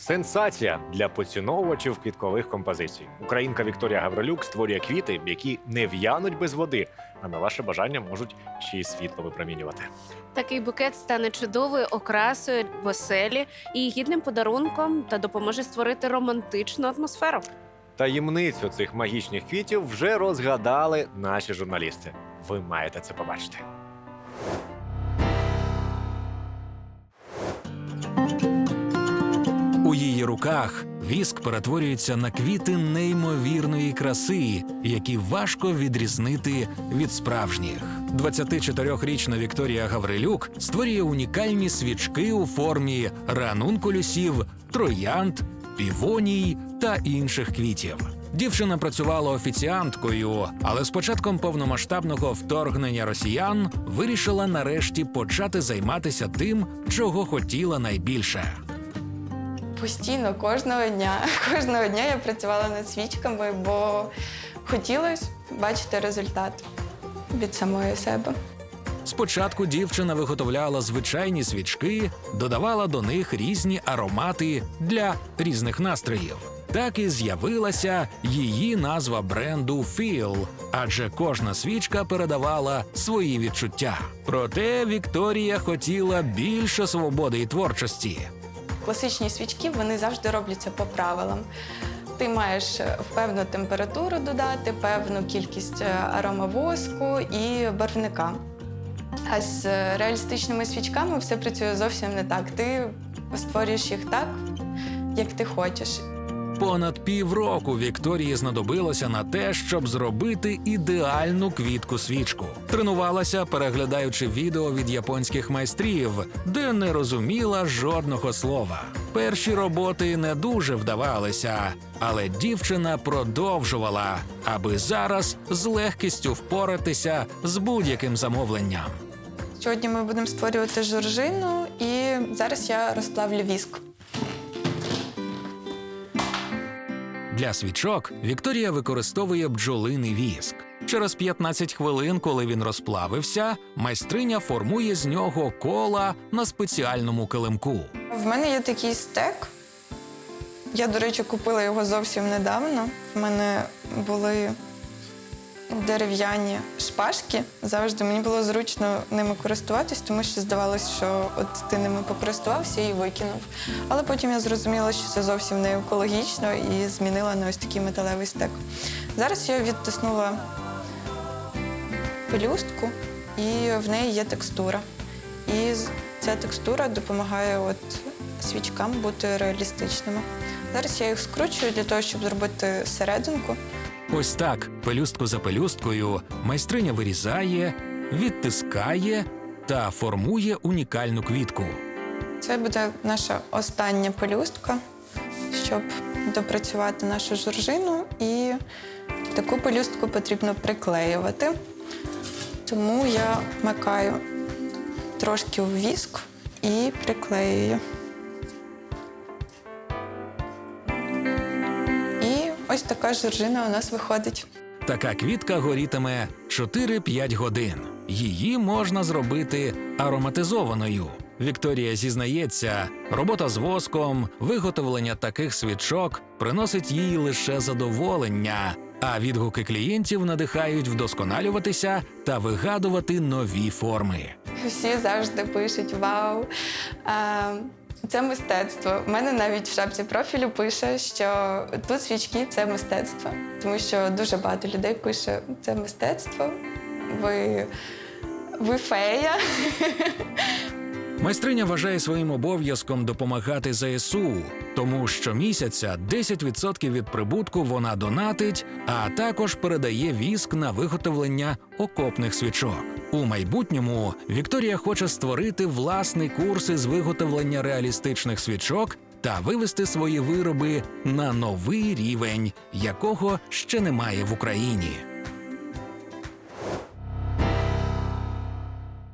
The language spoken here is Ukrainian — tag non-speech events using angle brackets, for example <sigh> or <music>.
Сенсація для поціновувачів квіткових композицій. Українка Вікторія Гаврилюк створює квіти, які не в'януть без води, а на ваше бажання можуть ще й світло випромінювати. Такий букет стане чудовою окрасою в оселі і гідним подарунком та допоможе створити романтичну атмосферу. Таємницю цих магічних квітів вже розгадали наші журналісти. Ви маєте це побачити. Руках віск перетворюється на квіти неймовірної краси, які важко відрізнити від справжніх. 24-річна Вікторія Гаврилюк створює унікальні свічки у формі ранункулюсів, троянд, півоній та інших квітів. Дівчина працювала офіціанткою, але з початком повномасштабного вторгнення росіян вирішила нарешті почати займатися тим, чого хотіла найбільше. Постійно, кожного дня. <laughs> Кожного дня я працювала над свічками, бо хотілося бачити результат від самої себе. Спочатку дівчина виготовляла звичайні свічки, додавала до них різні аромати для різних настроїв. Так і з'явилася її назва бренду Feel, адже кожна свічка передавала свої відчуття. Проте Вікторія хотіла більше свободи і творчості. Класичні свічки вони завжди робляться по правилам. Ти маєш е, в певну температуру додати, певну кількість е, аромавоску і барвника. А з е, реалістичними свічками все працює зовсім не так. Ти створюєш їх так, як ти хочеш. Понад півроку Вікторії знадобилося на те, щоб зробити ідеальну квітку свічку. Тренувалася, переглядаючи відео від японських майстрів, де не розуміла жодного слова. Перші роботи не дуже вдавалися, але дівчина продовжувала, аби зараз з легкістю впоратися з будь-яким замовленням. Сьогодні ми будемо створювати жоржину, і зараз я розплавлю віск. Для свічок Вікторія використовує бджолиний віск. Через 15 хвилин, коли він розплавився, майстриня формує з нього кола на спеціальному килимку. В мене є такий стек. Я, до речі, купила його зовсім недавно. В мене були дерев'яні шпажки. Завжди мені було зручно ними користуватись, тому що здавалося, що от ти ними покористувався і викинув. Але потім я зрозуміла, що це зовсім не екологічно і змінила на ось такий металевий стек. Зараз я відтиснула пелюстку, і в неї є текстура. І ця текстура допомагає от свічкам бути реалістичними. Зараз я їх скручую для того, щоб зробити серединку. Ось так, пелюстку за пелюсткою, майстриня вирізає, відтискає та формує унікальну квітку. Це буде наша остання пелюстка, щоб допрацювати нашу жоржину. І таку пелюстку потрібно приклеювати. Тому я вмикаю трошки в віск і приклеюю. І ось така жоржина у нас виходить. Така квітка горітиме 4-5 годин. Її можна зробити ароматизованою. Вікторія зізнається, робота з воском, виготовлення таких свічок приносить їй лише задоволення, а відгуки клієнтів надихають вдосконалюватися та вигадувати нові форми. Всі завжди пишуть Вау! А, це мистецтво. У мене навіть в шапці профілю пише, що тут свічки це мистецтво. Тому що дуже багато людей пише це мистецтво. Ви, ви фея. Майстриня вважає своїм обов'язком допомагати ЗСУ, тому щомісяця 10% від прибутку вона донатить, а також передає віск на виготовлення окопних свічок. У майбутньому Вікторія хоче створити власний курс із виготовлення реалістичних свічок та вивести свої вироби на новий рівень, якого ще немає в Україні.